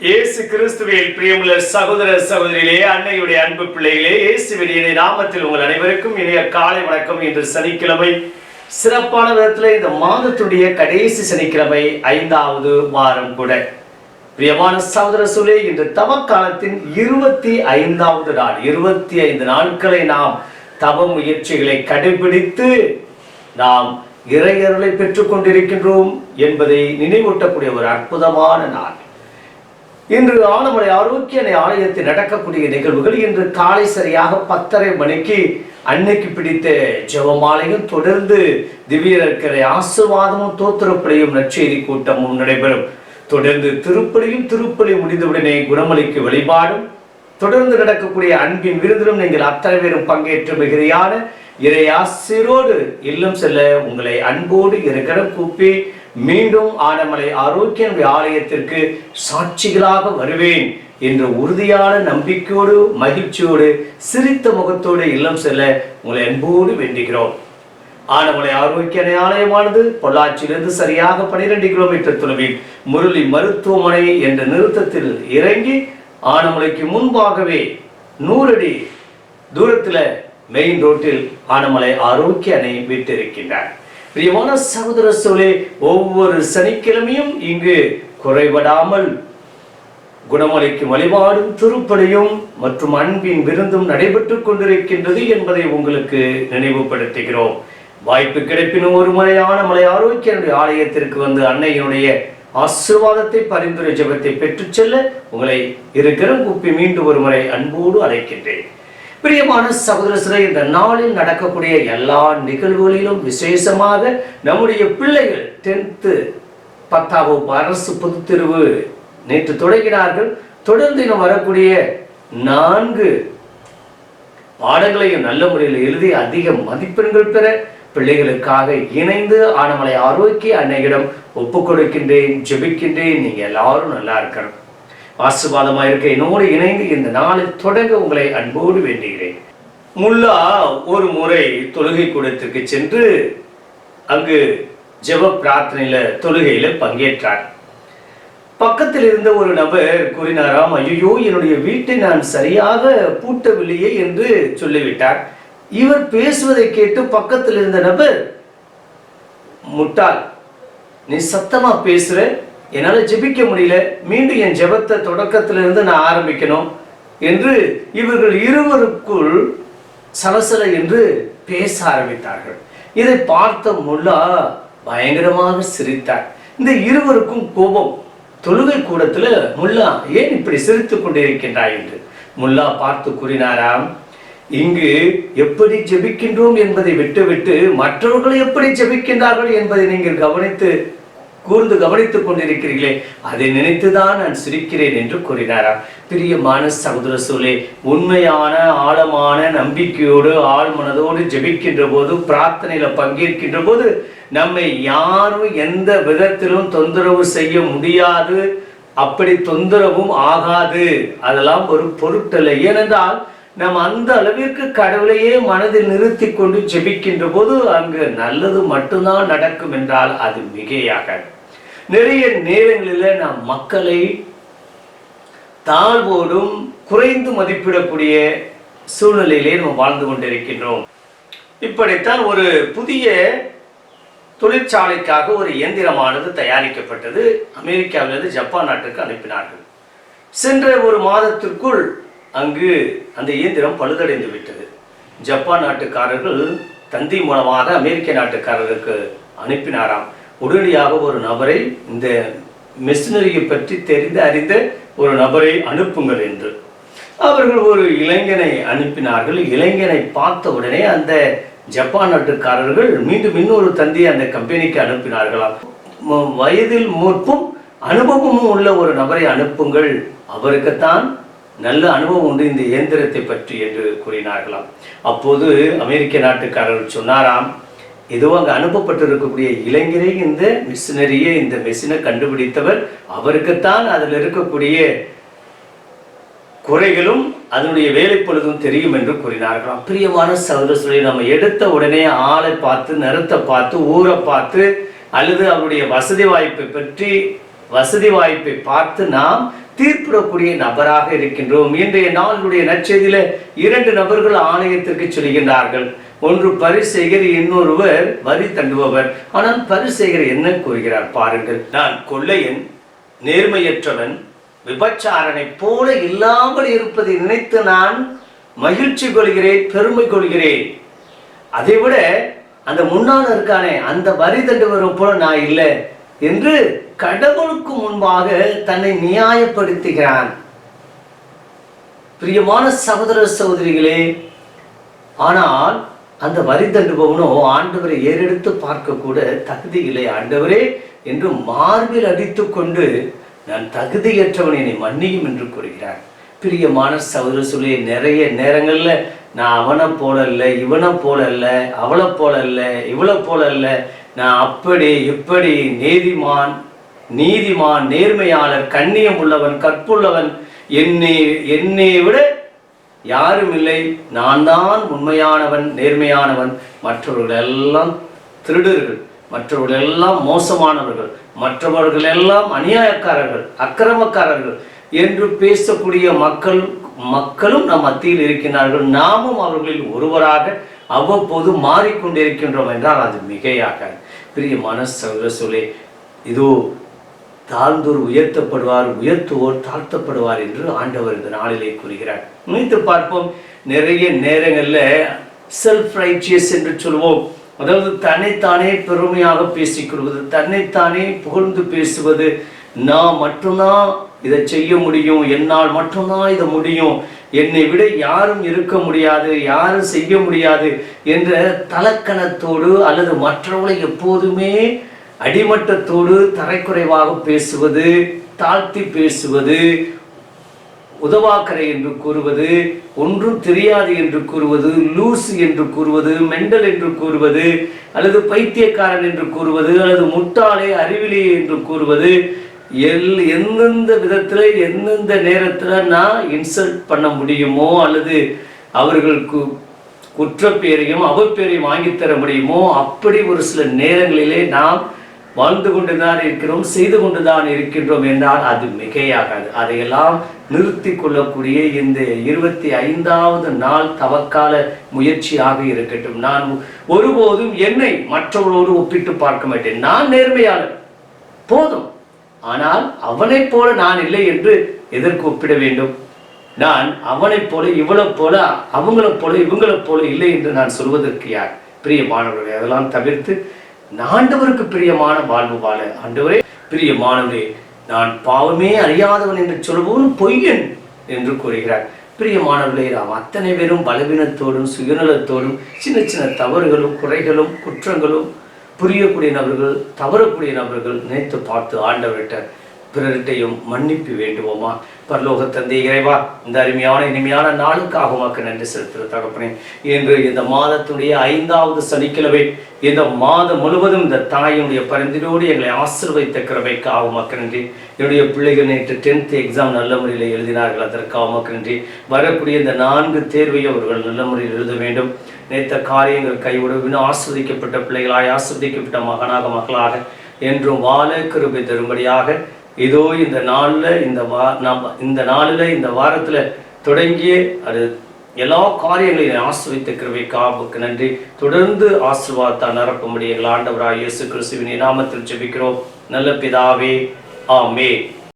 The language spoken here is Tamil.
இயேசு கிறிஸ்துவில் பிரியமுள்ள சகோதர சகோதரிகளே அன்னையுடைய அன்பு பிள்ளைகளே இயேசுவின் இணைய நாமத்தில் உங்கள் அனைவருக்கும் இணைய காலை வணக்கம் இன்று சனிக்கிழமை. சிறப்பான விதத்தில் இந்த மாதத்துடைய கடைசி சனிக்கிழமை ஐந்தாவது வாரம் கூட. பிரியமான சகோதர சூழலே இன்று தவக்காலத்தின் இருபத்தி ஐந்தாவது நாள் இருபத்தி ஐந்து நாட்களை நாம் தவ முயற்சிகளை கடைபிடித்து நாம் இறையர்களை பெற்றுக் கொண்டிருக்கின்றோம் என்பதை நினைவூட்டக்கூடிய ஒரு அற்புதமான நாள். இன்று ஆலமலை ஆரோக்கிய ஆலயத்தில் நடக்கக்கூடிய நிகழ்வுகள் இன்று காலை சரியாக பத்தரை மணிக்கு அன்னைக்கு பிடித்த ஜெபமாலையும் தொடர்ந்து திவ்யர்க்கரை ஆசிர்வாதமும் தோத்திரப்படையும் நற்செய்தி கூட்டமும் நடைபெறும். தொடர்ந்து திருப்பலியும் திருப்பலி முடிந்தவுடனே குணமளிக்கு வழிபாடும். தொடர்ந்து நடக்கக்கூடிய அன்பின் விருதிலும் நீங்கள் அத்தனை பேரும் பங்கேற்று மிகுதியான இறை ஆசிரோடு இல்லம் செல்ல உங்களை அன்போடு இருக்கிற கூப்பி மீண்டும் ஆனமலை ஆரோக்கிய ஆலயத்திற்கு சாட்சிகளாக வருவேன் என்ற உறுதியான நம்பிக்கையோடு மகிழ்ச்சியோடு சிரித்த முகத்தோடு இல்லம் செல்ல உங்களை அன்போடு வேண்டுகிறோம். ஆனமலை ஆரோக்கிய ஆலயமானது பொள்ளாச்சியிலிருந்து சரியாக பனிரெண்டு கிலோமீட்டர் தொலைவில் முரளி மருத்துவமனை என்ற நிறுத்தத்தில் இறங்கி ஆனமலைக்கு முன்பாகவே நூறடி தூரத்தில் மெயின் ரோட்டில் ஆனமலை ஆரோக்கிய அணை விட்டிருக்கின்றார். பிரியமான சகோதர சோழே ஒவ்வொரு சனிக்கிழமையும் இங்கு குறைபடாமல் குணமளிக்கும் வழிபாடும் திருப்பலியும் மற்றும் அன்பின் விருந்தும் நடைபெற்றுக் கொண்டிருக்கின்றது என்பதை உங்களுக்கு நினைவுபடுத்துகிறோம். வாய்ப்பு கிடைப்பினும் ஒரு முறையான மலை ஆரோக்கியனுடைய ஆலயத்திற்கு வந்து அன்னையினுடைய ஆசீர்வாதத்தை பரிந்துரை ஜெபத்தை பெற்றுச் செல்ல உங்களை இருக்கிற கூப்பி மீண்டும் ஒரு முறை அன்போடு அழைக்கின்றேன். பிரியமான சகோதரசரை இந்த நாளில் நடக்கக்கூடிய எல்லா நிகழ்வுகளிலும் விசேஷமாக நம்முடைய பிள்ளைகள் டென்த்து பத்தாம் வகுப்பு அரசு பொதுத்தெருவு நேற்று தொடங்கினார்கள். தொடர்ந்து இன்னும் வரக்கூடிய நான்கு பாடங்களையும் நல்ல முறையில் எழுதி அதிக மதிப்பெண்கள் பெற பிள்ளைகளுக்காக இணைந்து ஆனமலை ஆரோக்கிய அன்னையிடம் ஒப்புக் கொடுக்கின்றேன் ஜெபிக்கின்றேன். நீங்க எல்லாரும் நல்லா இருக்கணும். ஆசுவாதமாக இருக்க என்னோடு இணைந்து இந்த நாளை தொடங்க உங்களை அன்போடு வேண்டுகிறேன். முல்லா ஒரு முறை தொழுகை கூடத்திற்கு சென்று அங்கு ஜெப பிரார்த்தனையில் தொழுகையில் பங்கேற்றார். பக்கத்தில் இருந்த ஒரு நபர் கூறினாராம் ஐயோ என்னுடைய வீட்டை நான் சரியாக பூட்டவில்லையே என்று சொல்லிவிட்டார். இவர் பேசுவதை கேட்டு பக்கத்தில் இருந்த நபர் முட்டாள் நீ சத்தமா பேசுற? என்னால ஜெபிக்க முடியல. மீண்டும் என் ஜெபத்தை தொடக்கத்திலிருந்து நான் ஆரம்பிக்கணும் என்று இவர்கள் இருவருக்குள் சலசல என்று பேச ஆரம்பித்தார்கள். இதை பார்த்த முல்லா பயங்கரமாக சிரித்தார். இந்த இருவருக்கும் கோபம். தொழுகை கூடத்துல முல்லா ஏன் இப்படி சிரித்துக் கொண்டிருக்கின்றாய் என்று முல்லா பார்த்து கூறினாராம் இங்கு எப்படி ஜெபிக்கின்றோம் என்பதை விட்டுவிட்டு மற்றவர்கள் எப்படி ஜெபிக்கின்றார்கள் என்பதை நீங்கள் கவனித்து கூர்ந்து கவனித்துக் கொண்டிருக்கிறீர்களே அதை நினைத்துதான் நான் சிரிக்கிறேன் என்று கூறினாராம். பிரியமான சகோதர சூழலே உண்மையான ஆழமான நம்பிக்கையோடு ஆழ்மனதோடு ஜெபிக்கின்ற போது பிரார்த்தனையில பங்கேற்கின்ற போது நம்மை யாரும் எந்த விதத்திலும் தொந்தரவு செய்ய முடியாது. அப்படி தொந்தரவும் ஆகாது. அதெல்லாம் ஒரு பொருட்டல்ல. ஏனென்றால் நாம் அந்த அளவிற்கு கடவுளையே மனதில் நிறுத்தி கொண்டு ஜெபிக்கின்ற போது அங்கு நல்லது மட்டும்தான் நடக்கும் என்றால் அது மிகையாக நிறைய நேரங்களில் நாம் மக்களை தாழ்வோடும் குறைந்து மதிப்பிடக்கூடிய சூழ்நிலையிலே நம்ம வாழ்ந்து கொண்டிருக்கின்றோம். இப்படித்தான் ஒரு புதிய தொழிற்சாலைக்காக ஒரு இயந்திரமானது தயாரிக்கப்பட்டது. அமெரிக்காவிலிருந்து ஜப்பான் நாட்டுக்கு அனுப்பினார்கள். சென்ற ஒரு மாதத்திற்குள் அங்கு அந்த இயந்திரம் பழுதடைந்து விட்டது. ஜப்பான் நாட்டுக்காரர்கள் தந்தி மூலமாக அமெரிக்க நாட்டுக்காரருக்கு அனுப்பினாராம். உடனடியாக ஒரு நபரை இந்த மிஷினரியை பற்றி தெரிந்து அறிந்த ஒரு நபரை அனுப்புங்கள் என்று. அவர்கள் ஒரு இளைஞனை அனுப்பினார்கள். இளைஞனை பார்த்த உடனே அந்த ஜப்பான் நாட்டுக்காரர்கள் மீண்டும் இன்னொரு தந்தியை அந்த கம்பெனிக்கு அனுப்பினார்களாம். ம- வயதில் மூர்ப்பும் அனுபவமும் உள்ள ஒரு நபரை அனுப்புங்கள். அவருக்குத்தான் நல்ல அனுபவம் உண்டு இந்த இயந்திரத்தை பற்றி என்று கூறினார்களாம். அப்போது அமெரிக்க நாட்டுக்காரர்கள் சொன்னாராம் ஏதோ அங்கே அனுப்பப்பட்டிருக்கக்கூடிய இளைஞரே இந்த மிஷினரியே இந்த மெஷினை கண்டுபிடித்தவர். அவருக்குத்தான் அதில் இருக்கக்கூடிய குறைகளும் அதனுடைய வேலை பொழுதும் தெரியும் என்று கூறினார்களாம் பிரியமான சகோதரர்களை நம்ம எடுத்த உடனே ஆளை பார்த்து நிறத்தை பார்த்து ஊரை பார்த்து அல்லது அவருடைய வசதி வாய்ப்பை பற்றி வசதி வாய்ப்பை பார்த்து நாம் தீர்ப்பிடக்கூடிய நபராக இருக்கின்றோம். இன்றைய நாளுடைய நச்செய்தியில இரண்டு நபர்கள் ஆலயத்திற்கு செல்கின்றார்கள். ஒன்று பரிசெய்கர் இன்னொருவர் வரி தண்டுபவர். ஆனால் பரிசெய்கர் என்ன கூறுகிறார் பாருங்கள். நான் கொள்ளையன் நேர்மையற்றவன் விபச்சாரனை போல இல்லாமல் இருப்பதை நினைத்து நான் மகிழ்ச்சி கொள்கிறேன் பெருமை கொள்கிறேன். அதை விட அந்த முன்னால் இருக்கானே அந்த வரி தண்டுவரும் போல நான் இல்லை என்று கடவுளுக்கு முன்பாக தன்னை நியாயப்படுத்துகிறான். பிரியமான சகோதர சகோதரிகளே ஆனால் அந்த வரி தண்டுபவனோ ஆண்டவரை ஏறெடுத்து பார்க்க கூட தகுதி இல்லை. ஆண்டவரே என்று மார்பில் அடித்து கொண்டு நான் தகுதியற்றவன் என்னை மன்னியும் என்று கூறுகிறார். பிரியமான சகோதர சொல்லி நிறைய நேரங்களில் நான் அவனை போல இல்லை இவனை போல இல்லை அவளை போல இல்லை இவளை போல இல்லை நான் அப்படி இப்படி நீதிமான் நீதிமான் நேர்மையாளர் கண்ணியம் உள்ளவன் கற்புள்ளவன் என்னை என்னை விட யாரும் இல்லை நான் தான் உண்மையானவன் நேர்மையானவன். மற்றவர்கள் எல்லாம் திருடர்கள் மற்றவர்கள் எல்லாம் மோசமானவர்கள் மற்றவர்கள் எல்லாம் அநியாயக்காரர்கள் அக்கிரமக்காரர்கள் என்று பேசக்கூடிய மக்கள் மக்களும் நம் மத்தியில் இருக்கின்றார்கள். நாமும் அவர்களில் ஒருவராக அவ்வப்போது மாறிக்கொண்டிருக்கின்றோம் என்றால் அது மிகையாக பிரியமான சகோதர சொல்லே இதோ தாழ்ந்தோர் உயர்த்தப்படுவார் உயர்த்துவோர் தாழ்த்தப்படுவார் என்று ஆண்டவர் இந்த நாளிலே கூறுகிறார். நினைத்து பார்ப்போம். நிறைய நேரங்களில் செல்ஃப் ரைச்சியஸ் என்று சொல்வோம் அதாவது தன்னைத்தானே பெருமையாக பேசிக்கொள்வது தன்னைத்தானே புகழ்ந்து பேசுவது. நான் மட்டும்தான் இதை செய்ய முடியும் என்னால் மட்டும்தான் இதை முடியும். என்னை விட யாரும் இருக்க முடியாது யாரும் செய்ய முடியாது என்ற தலக்கணத்தோடு அல்லது மற்றவர்களை எப்போதுமே அடிமட்டத்தோடு தரைக்குறைவாக பேசுவது தாழ்த்தி பேசுவது உதவாக்கரை என்று கூறுவது ஒன்றும் தெரியாது என்று கூறுவது லூஸ் என்று கூறுவது மெண்டல் என்று கூறுவது அல்லது பைத்தியக்காரன் என்று கூறுவது அல்லது முட்டாளே அறிவிலி என்று கூறுவது எல் எந்தெந்த விதத்தில் எந்தெந்த நேரத்துல நான் இன்சல்ட் பண்ண முடியுமோ அல்லது அவர்களுக்கு குற்றப்பேரையும் அவப்பேரையும் வாங்கித் தர முடியுமோ அப்படி ஒரு சில நேரங்களிலே நாம் வாழ்ந்து கொண்டுதான் இருக்கிறோம் செய்து கொண்டுதான் இருக்கின்றோம் என்றால் அது மிகையாகாது. அதையெல்லாம் நிறுத்தி கொள்ளக்கூடிய இந்த இருபத்தி ஐந்தாவது நாள் தவக்கால முயற்சியாக இருக்கட்டும். நான் ஒருபோதும் என்னை மற்றவர்களோடு ஒப்பிட்டு பார்க்க மாட்டேன். நான் நேர்மையாளர் போதும். ஆனால் அவனைப் போல நான் இல்லை என்று எதற்கு ஒப்பிட வேண்டும்? நான் அவனைப் போல இவளை போல அவங்களைப் போல இவங்களைப் போல இல்லை என்று நான் சொல்வதற்கு யார்? பிரியமானவர்களை அதெல்லாம் தவிர்த்து ஆண்டவருக்கு பிரியமான வாழ்வு வாழ. ஆண்டவரே பிரியமானவரே நான் பாவமே அறியாதவன் என்று சொல்பவன் பொய்யன் என்று கூறுகிறார். பிரியமானவர்களே நாம் அத்தனை பேரும் பலவீனத்தோடும் சுயநலத்தோடும் சின்ன சின்ன தவறுகளும் குறைகளும் குற்றங்களும் புரியக்கூடிய நபர்கள் தவறக்கூடிய நபர்கள் நினைத்து பார்த்து ஆண்டவர்கிட்ட பிறர்கிட்டையும் மன்னிப்பு வேண்டுவோமா? பரலோக தந்தை இறைவா இந்த அருமையான இனிமையான நாளுக்காக உமக்கு நன்றி செலுத்துகிற தகப்பனே. என்று இந்த மாதத்துடைய ஐந்தாவது சனிக்கிழமை இந்த மாதம் முழுவதும் இந்த தாயினுடைய பரிந்தினோடு எங்களை ஆசிர்வதித்த கிருபைக்காக உமக்கு நன்றி. என்னுடைய பிள்ளைகள் நேற்று டென்த் எக்ஸாம் நல்ல முறையில் எழுதினார்கள் அதற்காக உமக்கு நன்றி. வரக்கூடிய இந்த நான்கு தேர்வையும் அவர்கள் நல்ல முறையில் எழுத வேண்டும். நேற்ற காரியங்கள் கைவிடவினும் ஆஸ்வதிக்கப்பட்ட பிள்ளைகளாய் ஆஸ்வதிக்கப்பட்ட மகனாக மக்களாக என்றும் வாழ கிருபை தரும்படியாக இதோ இந்த நாளில் இந்த வா நாம் இந்த நாளில் இந்த வாரத்தில் தொடங்கிய அது எல்லா காரியங்களையும் ஆசிரித்த கிருபை காப்புக்கு நன்றி. தொடர்ந்து ஆசீர்வாதத்தால் நிரப்பும்படி எங்கள் ஆண்டவராக இயேசு கிறிஸ்துவின் நாமத்தில் ஜெபிக்கிறோம். நல்ல பிதாவே ஆமே